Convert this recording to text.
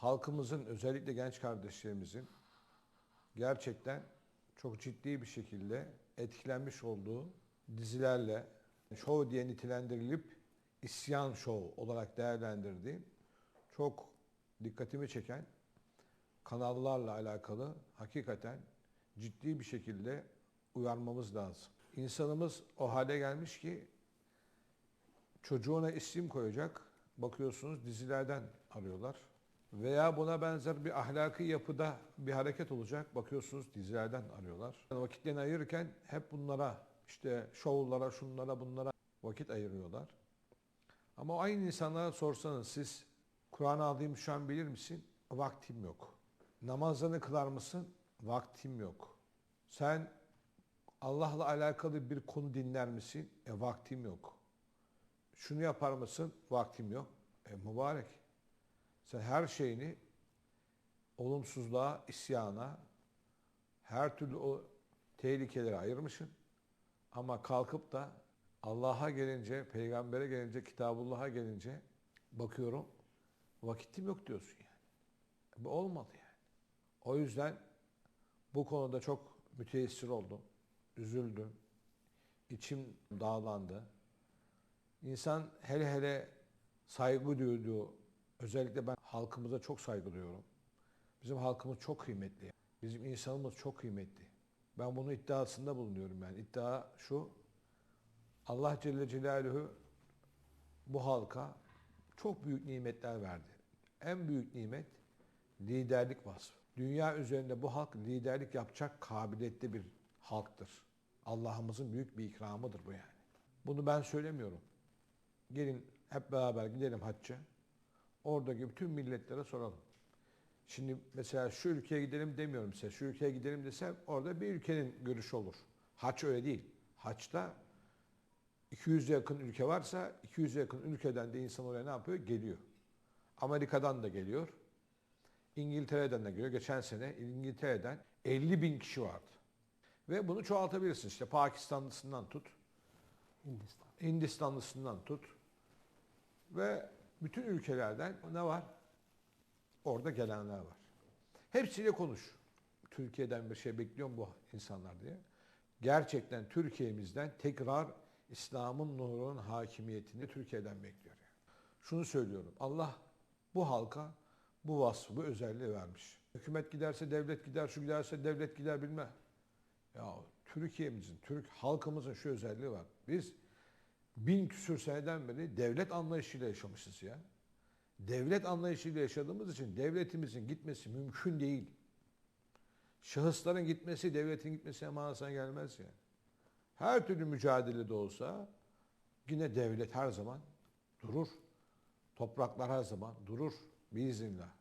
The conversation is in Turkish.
halkımızın özellikle genç kardeşlerimizin gerçekten çok ciddi bir şekilde etkilenmiş olduğu dizilerle şov diye nitelendirilip isyan şov olarak değerlendirdiğim çok dikkatimi çeken kanallarla alakalı hakikaten ciddi bir şekilde uyarmamız lazım. İnsanımız o hale gelmiş ki çocuğuna isim koyacak. Bakıyorsunuz dizilerden arıyorlar. Veya buna benzer bir ahlaki yapıda bir hareket olacak. Bakıyorsunuz dizilerden arıyorlar. Yani vakitlerini ayırırken hep bunlara işte şovlara, şunlara, bunlara vakit ayırıyorlar. Ama aynı insanlara sorsanız siz Kur'an-ı şu an bilir misin? Vaktim yok. Namazlarını kılar mısın? Vaktim yok. Sen Allah'la alakalı bir konu dinler misin? E vaktim yok. Şunu yapar mısın? Vaktim yok. E mübarek. Sen her şeyini olumsuzluğa, isyana, her türlü o tehlikelere ayırmışsın. Ama kalkıp da Allah'a gelince, peygambere gelince, kitabullah'a gelince bakıyorum vakitim yok diyorsun yani. Bu olmadı yani. O yüzden bu konuda çok müteessir oldum. Üzüldüm. İçim dağlandı. İnsan hele hele saygı duyduğu, özellikle ben halkımıza çok saygı duyuyorum. Bizim halkımız çok kıymetli. Bizim insanımız çok kıymetli. Ben bunun iddiasında bulunuyorum ben. İddia şu, Allah Celle Celaluhu bu halka çok büyük nimetler verdi. En büyük nimet liderlik vasfı. Dünya üzerinde bu halk liderlik yapacak kabiliyetli bir halktır. Allah'ımızın büyük bir ikramıdır bu yani. Bunu ben söylemiyorum. Gelin hep beraber gidelim hacca. Oradaki bütün milletlere soralım. Şimdi mesela şu ülkeye gidelim demiyorum size. Şu ülkeye gidelim desem orada bir ülkenin görüşü olur. Haç öyle değil. Haçta 200'e yakın ülke varsa 200'e yakın ülkeden de insan oraya ne yapıyor? Geliyor. Amerika'dan da geliyor. İngiltere'den de geliyor. Geçen sene İngiltere'den 50 bin kişi vardı. Ve bunu çoğaltabilirsin. İşte Pakistanlısından tut, Hindistan. Hindistanlısından tut ve bütün ülkelerden ne var? Orada gelenler var. Hepsiyle konuş. Türkiye'den bir şey bekliyorum bu insanlar diye. Gerçekten Türkiye'mizden tekrar İslam'ın nurunun hakimiyetini Türkiye'den bekliyor. Şunu söylüyorum. Allah bu halka bu vasfı, bu özelliği vermiş. Hükümet giderse devlet gider, şu giderse devlet gider bilme. Ya Türkiye'mizin, Türk halkımızın şu özelliği var. Biz bin küsür seneden beri devlet anlayışıyla yaşamışız ya. Devlet anlayışıyla yaşadığımız için devletimizin gitmesi mümkün değil. Şahısların gitmesi, devletin gitmesi manasına gelmez yani. Her türlü mücadelede olsa yine devlet her zaman durur. Topraklar her zaman durur biiznillah.